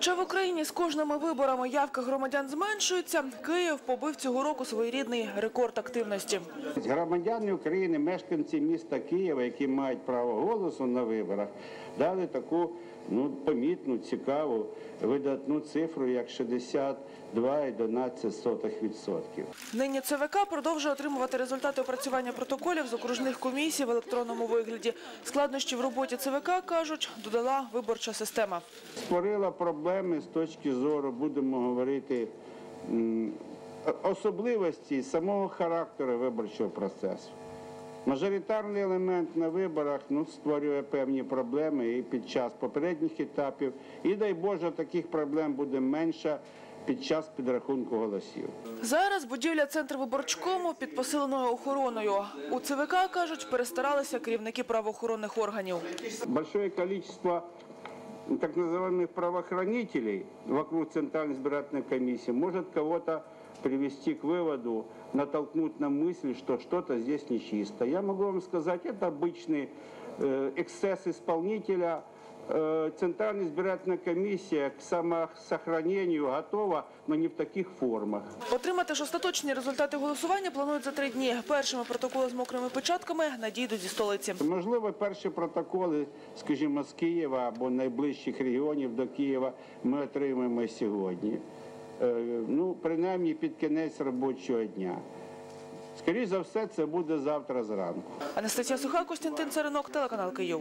Хоча в Україні з кожними виборами явка громадян зменшується, Київ побив цього року своєрідний рекорд активності. Громадяни України, мешканці міста Києва, які мають право голосу на виборах, дали таку ну, помітну, цікаву, видатну цифру, як 62,11%. Нині ЦВК продовжує отримувати результати опрацювання протоколів з окружних комісій в електронному вигляді. Складнощі в роботі ЦВК, кажуть, додала виборча система. Створила проблеми з точки зору, будемо говорити, особливості самого характеру виборчого процесу. Мажоритарний елемент на виборах ну, створює певні проблеми і під час попередніх етапів. І дай Боже, таких проблем буде менше під час підрахунку голосів. Зараз будівля центру виборчкому під посиленою охороною. У ЦВК, кажуть, перестаралися керівники правоохоронних органів. Большое количество так называемых правоохранителей вокруг Центральной избирательной комиссии может кого-то привести к выводу, натолкнуть на мысль, что что-то здесь нечисто. Я могу вам сказать, это обычный э, эксцесс исполнителя. Э, Центральная избирательная комиссия к самосохранению готова, но не в таких формах. Отримати ж остаточні результати голосування планують за три дні. Першими протоколи з мокрими печатками надійдуть зі столиці. Можливо, перші протоколи, скажімо, з Києва або найближчих регіонів до Києва ми отримаємо сьогодні. Е, Ну, принаймні під кінець робочого дня. Скоріше за все, це буде завтра зранку. Анастасія Суха, Костянтин Царинок, телеканал Київ.